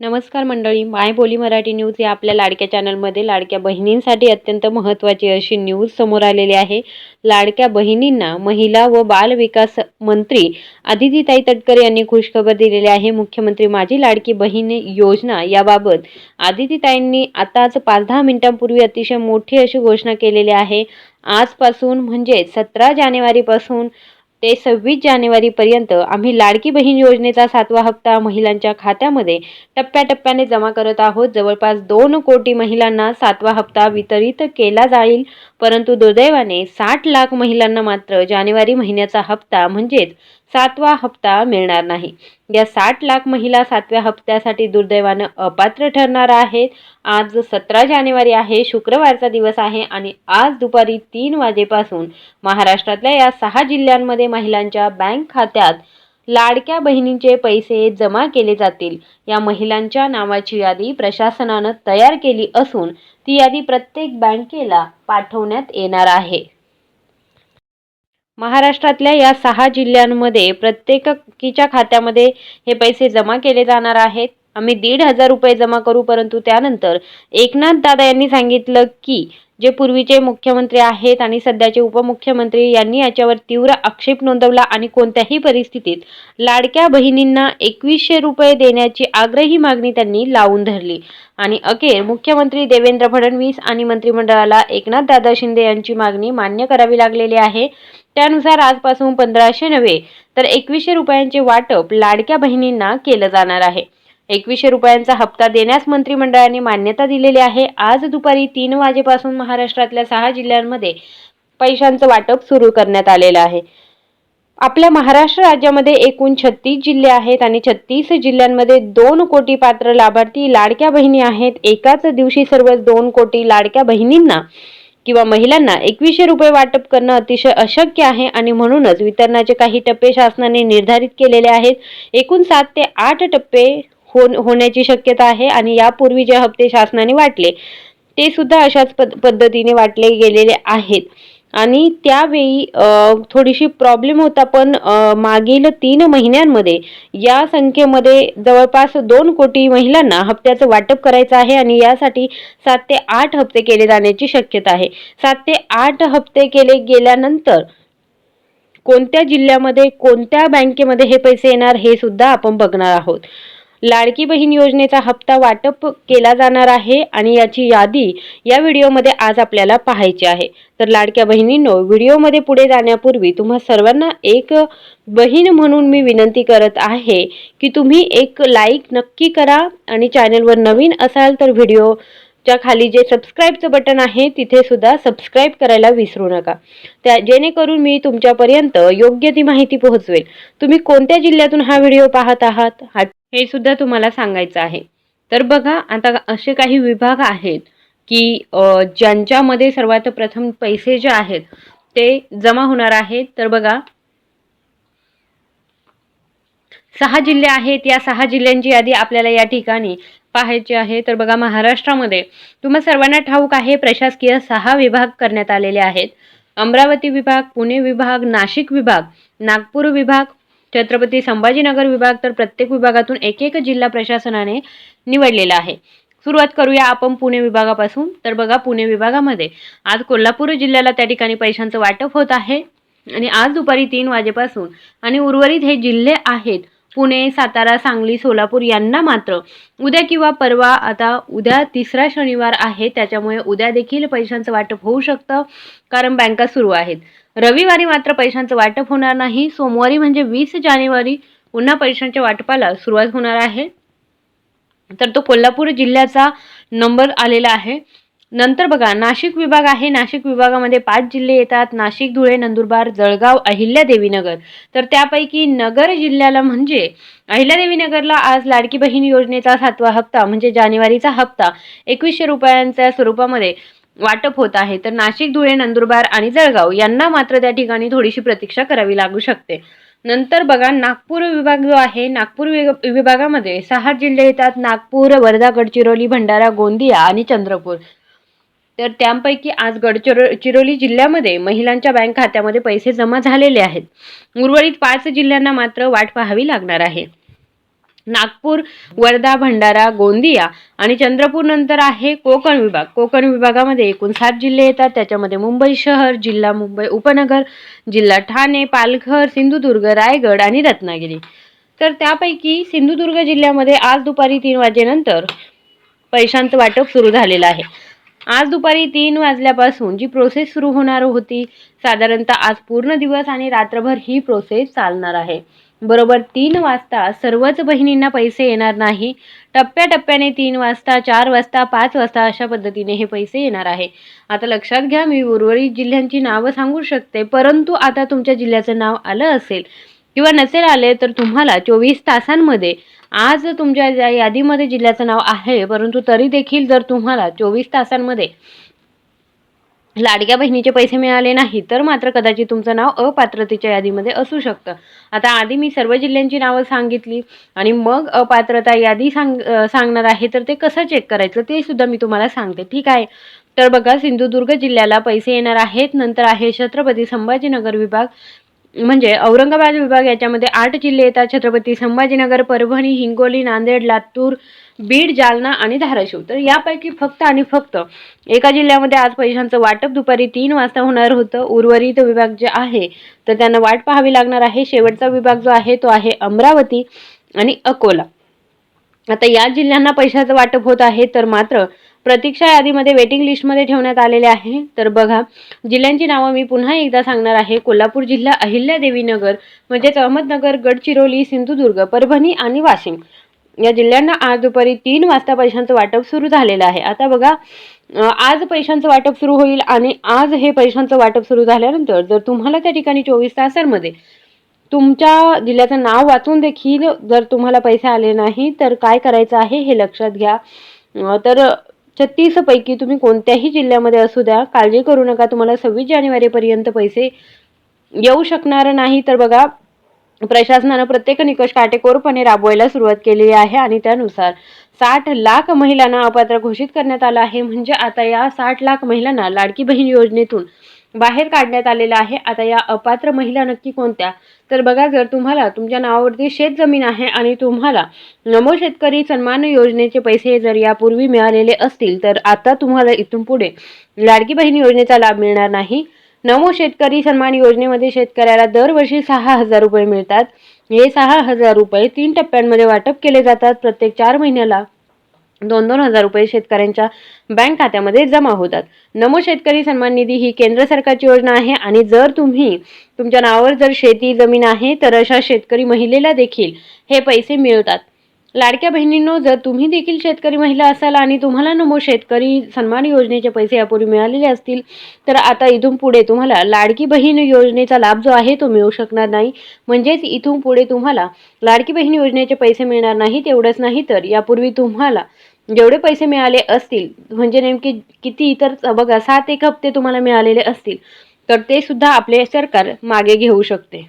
नमस्कार मंडळी माय बोली मराठी न्यूज या आपल्या लाडक्या चॅनलमध्ये. लाडक्या बहिणींसाठी अत्यंत महत्त्वाची अशी न्यूज समोर आलेली आहे. लाडक्या बहिणींना महिला व बाल विकास मंत्री आदितीताई तटकरे यांनी खुशखबर दिलेली आहे. मुख्यमंत्री माझी लाडकी बहीण योजना याबाबत आदितीताईंनी आताच पाच दहा मिनिटांपूर्वी अतिशय मोठी अशी घोषणा केलेली आहे. आजपासून म्हणजे सतरा जानेवारीपासून ते सव्वीस जानेवारीपर्यंत आम्ही लाडकी बहीण योजनेचा सातवा हप्ता महिलांच्या खात्यामध्ये टप्प्याटप्प्याने जमा करत आहोत. जवळपास दोन कोटी महिलांना सातवा हप्ता वितरित केला जाईल. परंतु दुर्दैवाने साठ लाख महिलांना मात्र जानेवारी महिन्याचा हप्ता म्हणजेच सातवा हप्ता मिळणार नाही. या साठ लाख महिला सातव्या हप्त्यासाठी दुर्दैवानं अपात्र ठरणार आहेत. आज सतरा जानेवारी आहे शुक्रवारचा दिवस आहे आणि आज दुपारी तीन वाजेपासून महाराष्ट्रातल्या या सहा जिल्ह्यांमध्ये महिलांच्या बँक खात्यात लाडक्या बहिणींचे पैसे जमा केले जातील. या महिलांच्या नावाची यादी प्रशासनानं तयार केली असून ती यादी प्रत्येक बँकेला पाठवण्यात येणार आहे. महाराष्ट्रातल्या या सहा जिल्ह्यांमध्ये प्रत्येकीच्या खात्यामध्ये हे पैसे जमा केले जाणार आहेत. आम्ही दीड हजार रुपये जमा करू परंतु त्यानंतर एकनाथ दादा यांनी सांगितलं की जे पूर्वीचे मुख्यमंत्री आहेत आणि सध्याचे उपमुख्यमंत्री यांनी याच्यावर तीव्र आक्षेप नोंदवला आणि कोणत्याही परिस्थितीत लाडक्या बहिणींना एकवीसशे रुपये देण्याची आग्रही मागणी त्यांनी लावून धरली. आणि अखेर मुख्यमंत्री देवेंद्र फडणवीस आणि मंत्रिमंडळाला एकनाथ दादा शिंदे यांची मागणी मान्य करावी लागलेली आहे. त्यानुसार आजपासून पंधराशे नव्हे तर एकवीसशे रुपयांचे वाटप लाडक्या बहिणींना केलं जाणार आहे. एकवीसशे रुपयांचा हप्ता देण्यास मंत्रिमंडळाने मान्यता दिलेली आहे. आज दुपारी तीन वाजेपासून महाराष्ट्रातल्या सहा जिल्ह्यांमध्ये पैशांचं वाटप सुरू करण्यात आलेलं आहे. आपल्या महाराष्ट्र राज्यामध्ये एकूण छत्तीस जिल्हे आहेत आणि छत्तीस जिल्ह्यांमध्ये दोन कोटी पात्र लाभार्थी लाडक्या बहिणी आहेत. एकाच दिवशी सर्व दोन कोटी लाडक्या बहिणींना किंवा महिलांना एकवीसशे रुपये वाटप करणं अतिशय अशक्य आहे आणि म्हणूनच वितरणाचे काही टप्पे शासनाने निर्धारित केलेले आहेत. एकूण सात ते आठ टप्पे हो होण्याची शक्यता आहे आणि यापूर्वी जे हप्ते शासनाने वाटले ते सुद्धा अशाच पद पद्धतीने वाटले गेलेले आहेत. आणि त्यावेळी थोडीशी प्रॉब्लेम होता पण मागील तीन महिन्यांमध्ये या संख्येमध्ये जवळपास दोन कोटी महिलांना हप्त्याचं वाटप करायचं आहे आणि यासाठी सात ते आठ हप्ते केले जाण्याची शक्यता आहे. सात ते आठ हप्ते केले गेल्यानंतर कोणत्या जिल्ह्यामध्ये कोणत्या बँकेमध्ये हे पैसे येणार हे सुद्धा आपण बघणार आहोत. लाडकी बहीण योजनेचा हप्ता वाटप केला जाणार आहे आणि याची यादी या व्हिडिओमध्ये आज आपल्याला पाहायची आहे. तर लाडक्या बहिणींनो व्हिडिओमध्ये पुढे जाण्यापूर्वी तुम्हा सर्वांना एक बहीण म्हणून मी विनंती करत आहे की तुम्ही एक लाईक नक्की करा आणि चॅनलवर नवीन असाल तर व्हिडिओ च्या खाली जे सबस्क्राईबचं बटन आहे तिथे सुद्धा सबस्क्राईब करायला विसरू नका. त्या जेणेकरून मी तुमच्यापर्यंत योग्य ती माहिती पोहोचवेल. तुम्ही कोणत्या जिल्ह्यातून हा व्हिडिओ पाहत आहात हा हे सुद्धा तुम्हाला सांगायचं आहे. तर बघा आता असे काही विभाग आहेत की ज्यांच्यामध्ये सर्वात प्रथम पैसे जे आहेत ते जमा होणार आहेत. तर बघा सहा जिल्हे आहेत. या सहा जिल्ह्यांची यादी आपल्याला या ठिकाणी पाहायची आहे. तर बघा महाराष्ट्रामध्ये तुम्हा सर्वांना ठाऊक आहे प्रशासकीय सहा विभाग करण्यात आलेले आहेत. अमरावती विभाग पुणे विभाग नाशिक विभाग नागपूर विभाग छत्रपती संभाजीनगर विभाग तर प्रत्येक विभागातून एक एक जिल्हा प्रशासनाने निवडलेला आहे. सुरुवात करूया आपण पुणे विभागापासून. तर बघा पुणे विभागामध्ये आज कोल्हापूर जिल्ह्याला त्या ठिकाणी पैशांचं वाटप होत आहे. आणि आज दुपारी तीन वाजेपासून आणि उर्वरित हे जिल्हे आहेत पुणे सातारा सांगली सोलापूर यांना मात्र उद्या किंवा परवा आता उद्या तिसरा शनिवार आहे. त्याच्यामुळे उद्या देखील पैशांचं वाटप होऊ शकतं कारण बँका सुरू आहेत. रविवारी मात्र पैशांचं वाटप होणार नाही. सोमवारी म्हणजे वीस जानेवारी पुन्हा पैशांच्या वाटपाला सुरुवात होणार आहे. तर तो कोल्हापूर जिल्ह्याचा नंबर आलेला आहे. नंतर बघा नाशिक विभाग आहे. नाशिक विभागामध्ये पाच जिल्हे येतात. नाशिक धुळे नंदुरबार जळगाव अहिल्यादेवीनगर तर त्यापैकी नगर जिल्ह्याला म्हणजे अहिल्यादेवीनगरला आज लाडकी बहीण योजनेचा सातवा हप्ता म्हणजे जानेवारीचा हप्ता एकवीसशे रुपयांच्या स्वरूपामध्ये वाटप होत आहे. तर नाशिक धुळे नंदुरबार आणि जळगाव यांना मात्र त्या ठिकाणी थोडीशी प्रतीक्षा करावी लागू शकते. नंतर बघा नागपूर विभाग जो आहे नागपूर विभागामध्ये सहा जिल्हे येतात. नागपूर वर्धा गडचिरोली भंडारा गोंदिया आणि चंद्रपूर. तर त्यापैकी आज गडचिरो चिरोली जिल्ह्यामध्ये महिलांच्या बँक खात्यामध्ये पैसे जमा झालेले आहेत. उर्वरित पाच जिल्ह्यांना मात्र वाट पाहावी लागणार आहे. नागपूर वर्धा भंडारा गोंदिया आणि चंद्रपूर नंतर आहे कोकण विभाग. कोकण विभागामध्ये एकूण सात जिल्हे येतात. त्याच्यामध्ये मुंबई शहर जिल्हा मुंबई उपनगर जिल्हा ठाणे पालघर सिंधुदुर्ग रायगड आणि रत्नागिरी. तर त्यापैकी सिंधुदुर्ग जिल्ह्यामध्ये आज दुपारी तीन वाजेनंतर पैशांचं वाटप सुरू झालेलं आहे. आज दुपारी तीन वाजल्यापासून जी प्रोसेस सुरू होणार होती साधारणतः आज पूर्ण दिवस आणि रात्रभर ही प्रोसेस चालणार आहे. बरोबर तीन वाजता सर्वच बहिणींना पैसे येणार नाही. टप्प्याटप्प्याने तीन वाजता चार वाजता पाच वाजता अशा पद्धतीने हे पैसे येणार आहे. आता लक्षात घ्या मी उर्वरित जिल्ह्यांची नावं सांगू शकते परंतु आता तुमच्या जिल्ह्याचं नाव आलं असेल किंवा नसेल आले तर तुम्हाला चोवीस तासांमध्ये आज तुमच्या यादीमध्ये जिल्ह्याचं नाव आहे परंतु तरी देखील जर तुम्हाला चोवीस तासांमध्ये लाडक्या बहिणीचे पैसे मिळाले नाही तर मात्र कदाचित तुमचं नाव अपात्रतेच्या यादीमध्ये असू शकतं. आता आधी मी सर्व जिल्ह्यांची नावं सांगितली आणि मग अपात्रता यादी सांग सांगणार आहे तर ते कसं चेक करायचं ते सुद्धा मी तुम्हाला सांगते. ठीक आहे? तर बघा सिंधुदुर्ग जिल्ह्याला पैसे येणार आहेत नंतर आहे छत्रपती संभाजीनगर विभाग म्हणजे औरंगाबाद विभाग याच्यामध्ये आठ जिल्हे येतात. छत्रपती संभाजीनगर परभणी हिंगोली नांदेड लातूर बीड जालना आणि धाराशिव. तर यापैकी फक्त आणि फक्त एका जिल्ह्यामध्ये आज पैशांचं वाटप दुपारी तीन वाजता होणार होतं. उर्वरित विभाग जे आहे तर त्यांना वाट पाहावी लागणार आहे. शेवटचा विभाग जो आहे तो आहे अमरावती आणि अकोला. आता या जिल्ह्यांना पैशाचं वाटप होत आहे तर मात्र प्रतीक्षा यादीमध्ये वेटिंग लिस्टमध्ये ठेवण्यात आलेले आहे. तर बघा जिल्ह्यांची नावं मी पुन्हा एकदा सांगणार आहे. कोल्हापूर जिल्हा अहिल्यादेवीनगर म्हणजेच अहमदनगर गडचिरोली सिंधुदुर्ग परभणी आणि वाशिम. या जिल्ह्यांना आज दुपारी तीन वाजता पैशांचं वाटप सुरू झालेलं आहे. आता बघा आज पैशांचं वाटप सुरू होईल आणि आज हे पैशांचं वाटप सुरू झाल्यानंतर जर तुम्हाला त्या ठिकाणी चोवीस तासांमध्ये तुमच्या जिल्ह्याचं नाव वाचून देखील जर तुम्हाला पैसे आले नाही तर काय करायचं आहे हे लक्षात घ्या. तर छत्तीस पैकी तुम्ही कोणत्याही जिल्ह्यामध्ये असू द्या काळजी करू नका तुम्हाला सव्वीस जानेवारीपर्यंत पैसे येऊ शकणार नाही. तर बघा प्रशासनानं प्रत्येक निकष काटेकोरपणे राबवायला सुरुवात केलेली आहे आणि त्यानुसार साठ लाख महिलांना अपात्र घोषित करण्यात आलं आहे. म्हणजे आता या साठ लाख महिलांना लाडकी बहीण योजनेतून बाहेर काढण्यात आलेलं आहे. आता या अपात्र महिला नक्की कोणत्या? तर बघा जर तुम्हाला तुमच्या नावावरती शेत जमीन आहे आणि तुम्हाला नमो शेतकरी सन्मान योजनेचे पैसे जर यापूर्वी मिळालेले असतील तर आता तुम्हाला इथून पुढे लाडकी बहीण योजनेचा लाभ मिळणार नाही. नमो शेतकरी सन्मान योजनेमध्ये शेतकऱ्याला दरवर्षी सहा हजार रुपये मिळतात. हे सहा हजार रुपये तीन टप्प्यांमध्ये वाटप केले जातात. प्रत्येक चार महिन्याला दोन दोन हजार रुपये शेतकऱ्यांच्या बँक खात्यामध्ये जमा होतात. नमो शेतकरी सन्मान निधी ही केंद्र सरकारची योजना आहे आणि जर तुम्ही तुमच्या नावावर जर शेती जमीन आहे तर अशा शेतकरी महिलेला देखील हे पैसे मिळतात. लाडक्या बहिणींनो जर तुम्ही देखील शेतकरी महिला असाल आणि तुम्हाला नमो शेतकरी सन्मान योजनेचे पैसे यापूर्वी मिळालेले असतील तर आता इथून पुढे तुम्हाला लाडकी बहीण योजनेचा लाभ जो आहे तो मिळू शकणार नाही. म्हणजेच इथून पुढे तुम्हाला लाडकी बहीण योजनेचे पैसे मिळणार नाहीत एवढंच नाही तर यापूर्वी तुम्हाला जेवढे पैसे मिळाले असतील म्हणजे नेमके किती तर बघा सात एक हप्ते तुम्हाला मिळालेले असतील तर ते सुद्धा आपले सरकार मागे घेऊ शकते.